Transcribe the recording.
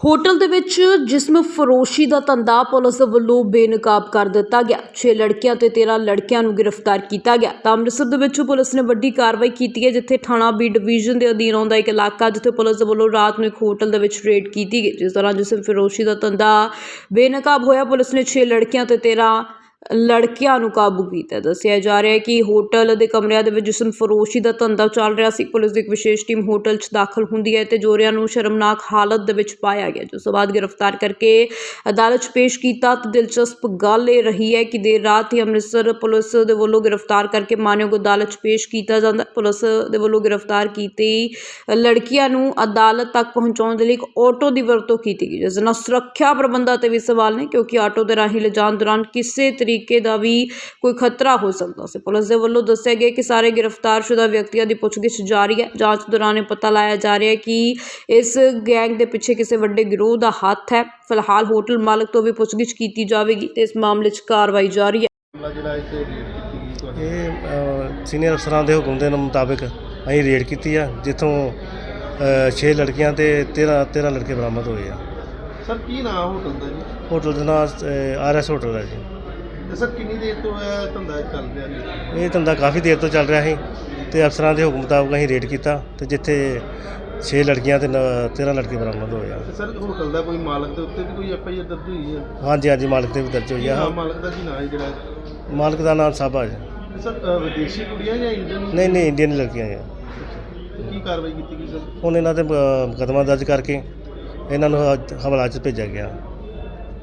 Hotel ਦੇ ਵਿੱਚ ਜਿਸਮ ਫਰੋਸ਼ੀ ਦਾ ਧੰਦਾ ਪੁਲਿਸ ਵੱਲੋਂ ਬੇਨਕਾਬ ਕਰ ਦਿੱਤਾ ਗਿਆ। 6 ਲੜਕੀਆਂ ਤੇ 13 ਲੜਕਿਆਂ ਨੂੰ ਗ੍ਰਿਫਤਾਰ ਕੀਤਾ ਗਿਆ। ਤਾਂ ਅੰਮ੍ਰਿਤਸਰ ਦੇ ਵਿੱਚ ਪੁਲਿਸ ਨੇ ਵੱਡੀ ਕਾਰਵਾਈ ਕੀਤੀ ਹੈ, ਜਿੱਥੇ ਥਾਣਾ ਬੀ ਡਿਵੀਜ਼ਨ ਦੇ ਅਧੀਨ ਆਉਂਦਾ ਇੱਕ ਇਲਾਕਾ, ਜਿੱਥੇ ਪੁਲਿਸ ਵੱਲੋਂ ਰਾਤ ਨੂੰ ਇੱਕ ਹੋਟਲ ਦੇ ਵਿੱਚ ਰੇਡ ਕੀਤੀ ਗਈ। ਜਿਸ ਦੌਰਾਨ ਜਿਸਮ ਫਰੋਸ਼ੀ ਦਾ ਧੰਦਾ ਬੇਨਕਾਬ ਹੋਇਆ, ਪੁਲਿਸ ਨੇ 6 ਲੜਕੀਆਂ ਤੇ 13 ਲੜਕਿਆਂ ਨੂੰ ਕਾਬੂ ਕੀਤਾ। ਦੱਸਿਆ ਜਾ ਰਿਹਾ ਹੈ ਕਿ ਹੋਟਲ ਦੇ ਕਮਰਿਆਂ ਦੇ ਵਿੱਚ ਜਿਸਮ ਫਰੋਸ਼ੀ ਦਾ ਧੰਦਾ ਚੱਲ ਰਿਹਾ ਸੀ, ਪੁਲਿਸ ਦੀ ਇੱਕ ਵਿਸ਼ੇਸ਼ ਟੀਮ ਹੋਟਲ 'ਚ ਦਾਖਲ ਹੁੰਦੀ ਹੈ ਤੇ ਜੋਰਿਆਂ ਨੂੰ ਸ਼ਰਮਨਾਕ ਹਾਲਤ ਦੇ ਵਿੱਚ ਪਾਇਆ ਗਿਆ ਜਿਸ ਤੋਂ ਬਾਅਦ ਗ੍ਰਿਫਤਾਰ ਕਰਕੇ ਅਦਾਲਤ 'ਚ ਪੇਸ਼ ਕੀਤਾ। ਤਾਂ ਦਿਲਚਸਪ ਗੱਲ ਇਹ ਰਹੀ ਹੈ ਕਿ ਦੇਰ ਰਾਤ ਹੀ ਅੰਮ੍ਰਿਤਸਰ ਪੁਲਿਸ ਦੇ ਵੱਲੋਂ ਗ੍ਰਿਫਤਾਰ ਕਰਕੇ ਮਾਨਯੋਗ ਅਦਾਲਤ 'ਚ ਪੇਸ਼ ਕੀਤਾ ਜਾਂਦਾ, ਪੁਲਿਸ ਦੇ ਵੱਲੋਂ ਗ੍ਰਿਫਤਾਰ ਕੀਤੀ ਲੜਕੀਆਂ ਨੂੰ ਅਦਾਲਤ ਤੱਕ ਪਹੁੰਚਾਉਣ ਦੇ ਲਈ ਇੱਕ ਆਟੋ ਦੀ ਵਰਤੋਂ ਕੀਤੀ ਗਈ, ਜਿਸ ਨਾਲ ਸੁਰੱਖਿਆ ਪ੍ਰਬੰਧਾਂ ਤੇ ਵੀ ਸਵਾਲ ਨੇ, ਕਿਉਂਕਿ ਆਟੋ ਦੇ ਰਾਹੀਂ ਲਿਜਾਣ ਦੌਰਾਨ ਕਿਸੇ ਤਰੀਕੇ ਦਾ ਵੀ ਕੋਈ ਖਤਰਾ ਹੋ ਸਕਦਾ ਸੀ। ਪੁਲਿਸ ਦੇ ਵੱਲੋਂ ਦੱਸਿਆ ਗਿਆ ਕਿ ਸਾਰੇ ਗ੍ਰਿਫਤਾਰਸ਼ੁਦਾ ਵਿਅਕਤੀਆਂ ਦੀ ਪੁੱਛਗਿੱਛ ਜਾਰੀ ਹੈ। ਜਾਂਚ ਦੌਰਾਨ ਇਹ ਪਤਾ ਲਾਇਆ ਜਾ ਰਿਹਾ ਹੈ ਕਿ ਇਸ ਗੈਂਗ ਦੇ ਪਿੱਛੇ ਕਿਸੇ ਵੱਡੇ ਗਿਰੋਹ ਦਾ ਹੱਥ ਹੈ। ਫਿਲਹਾਲ ਹੋਟਲ ਮਾਲਕ ਤੋਂ ਵੀ ਪੁੱਛਗਿੱਛ ਕੀਤੀ ਜਾਵੇਗੀ ਤੇ ਇਸ ਮਾਮਲੇ 'ਚ ਕਾਰਵਾਈ ਜਾਰੀ ਹੈ। ਮਾਮਲਾ ਜਿਹੜਾ ਇੱਥੇ ਰੇਡ ਕੀਤੀ ਗਈ ਤੁਹਾਡੀ? ਇਹ ਸੀਨੀਅਰ ਅਫਸਰਾਂ ਦੇ ਹੁਕਮ ਦੇ ਮੁਤਾਬਿਕ ਅਸੀਂ ਰੇਡ ਕੀਤੀ ਆ ਜਿੱਥੋਂ 6 ਲੜਕੀਆਂ ਤੇ 13 13 ਲੜਕੇ ਬਰਾਮਦ ਹੋਏ ਆ। ਸਰ ਕੀ ਨਾਮ ਹੋਟਲ ਦਾ ਜੀ? ਹੋਟਲ ਦਾ ਨਾਮ ਆਰਐਸ ਹੋਟਲ ਹੈ ਜੀ। ਤੇ ਸਰ ਕਿੰਨੀ ਦੇਰ ਤੋਂ ਇਹ ਧੰਦਾ ਚੱਲ ਰਿਹਾ ਜੀ? ਇਹ ਧੰਦਾ ਕਾਫੀ ਦੇਰ ਤੋਂ ਚੱਲ ਰਿਹਾ ਸੀ ਤੇ ਅਫਸਰਾਂ ਦੇ ਹੁਕਮ ਮੁਤਾਬਕ ਅਸੀਂ ਰੇਡ ਕੀਤਾ ਤੇ ਜਿੱਥੇ 6 ਲੜਕੀਆਂ ਤੇ 13 ਲੜਕੇ ਬਰਾਮਦ ਹੋਏ ਆ। ਤੇ ਸਰ ਹੋਟਲ ਦਾ ਕੋਈ ਮਾਲਕ ਦੇ ਉੱਤੇ ਵੀ ਕੋਈ ਐਫ ਆਈ ਆਰ ਦਰਜ ਹੋਈ ਹੈ? ਹਾਂਜੀ ਹਾਂਜੀ ਮਾਲਕ ਤੇ ਵੀ ਦਰਜ ਹੋਈ ਆ। ਨਾਮ ਮਾਲਕ ਦਾ ਕੀ ਨਾਮ ਹੈ ਜਿਹੜਾ? ਮਾਲਕ ਦਾ ਨਾਮ ਸਾਬਾ ਤੇ ਸਰ ਅ, ਵਿਦੇਸ਼ੀ ਕੁੜੀਆਂ ਜਾਂ ਇੰਡੀਅਨ? ਨਹੀਂ ਨਹੀਂ ਇੰਡੀਅਨ ਲੜਕੀਆਂ ਆ। ਕੀ ਕਾਰਵਾਈ ਕੀਤੀ ਗਈ ਸਰ? ਹੁਣ ਇਹਨਾਂ ਤੇ ਮੁਕਦਮਾ ਦਰਜ ਕਰਕੇ ਇਹਨਾਂ ਨੂੰ ਹਵਾਲਾ 'ਚ ਭੇਜਿਆ ਗਿਆ।